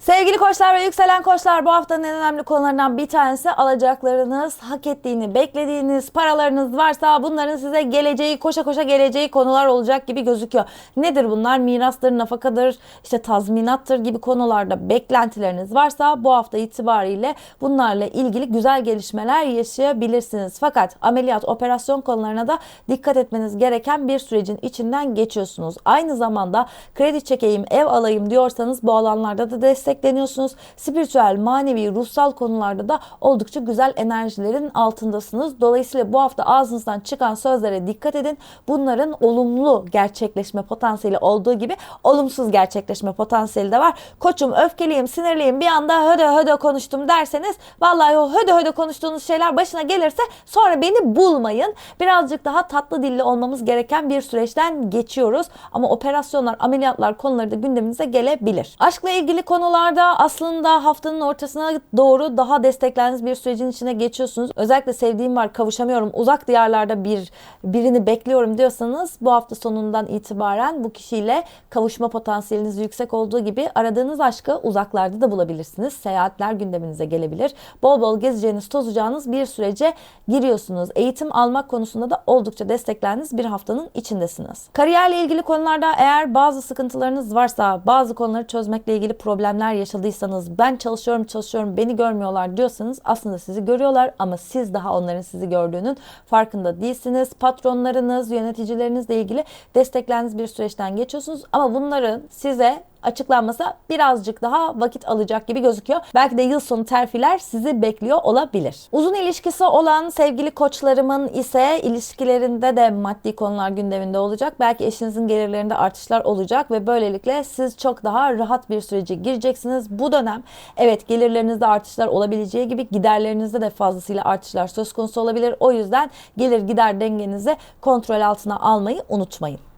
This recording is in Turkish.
Sevgili koçlar ve yükselen koçlar bu haftanın en önemli konularından bir tanesi alacaklarınız, hak ettiğini beklediğiniz paralarınız varsa bunların size geleceği, koşa koşa geleceği konular olacak gibi gözüküyor. Nedir bunlar? Mirastır, nafakadır, işte tazminattır gibi konularda beklentileriniz varsa bu hafta itibariyle bunlarla ilgili güzel gelişmeler yaşayabilirsiniz. Fakat ameliyat, operasyon konularına da dikkat etmeniz gereken bir sürecin içinden geçiyorsunuz. Aynı zamanda kredi çekeyim, ev alayım diyorsanız bu alanlarda da destekleniyorsunuz. Spiritüel, manevi, ruhsal konularda da oldukça güzel enerjilerin altındasınız. Dolayısıyla bu hafta ağzınızdan çıkan sözlere dikkat edin. Bunların olumlu gerçekleşme potansiyeli olduğu gibi olumsuz gerçekleşme potansiyeli de var. Koçum öfkeliyim, sinirliyim bir anda hödö hödö konuştum derseniz vallahi o hödö hödö konuştuğunuz şeyler başına gelirse sonra beni bulmayın. Birazcık daha tatlı dilli olmamız gereken bir süreçten geçiyoruz. Ama operasyonlar, ameliyatlar konuları da gündeminize gelebilir. Aşkla ilgili konularda aslında haftanın ortasına doğru daha desteklendiğiniz bir sürecin içine geçiyorsunuz. Özellikle sevdiğim var, kavuşamıyorum, uzak diyarlarda bir birini bekliyorum diyorsanız bu hafta sonundan itibaren bu kişiyle kavuşma potansiyeliniz yüksek olduğu gibi aradığınız aşkı uzaklarda da bulabilirsiniz. Seyahatler gündeminize gelebilir. Bol bol gezeceğiniz, tozacağınız bir sürece giriyorsunuz. Eğitim almak konusunda da oldukça desteklendiğiniz bir haftanın içindesiniz. Kariyerle ilgili konularda eğer bazı sıkıntılarınız varsa, bazı konuları çözmekle ilgili problemler yaşadıysanız, ben çalışıyorum çalışıyorum beni görmüyorlar diyorsanız aslında sizi görüyorlar ama siz daha onların sizi gördüğünün farkında değilsiniz. Patronlarınız, yöneticilerinizle ilgili desteklendiğiniz bir süreçten geçiyorsunuz ama bunların size açıklanması birazcık daha vakit alacak gibi gözüküyor. Belki de yıl sonu terfiler sizi bekliyor olabilir. Uzun ilişkisi olan sevgili koçlarımın ise ilişkilerinde de maddi konular gündeminde olacak. Belki eşinizin gelirlerinde artışlar olacak ve böylelikle siz çok daha rahat bir sürece gireceksiniz. Bu dönem evet gelirlerinizde artışlar olabileceği gibi giderlerinizde de fazlasıyla artışlar söz konusu olabilir. O yüzden gelir gider dengenizi kontrol altına almayı unutmayın.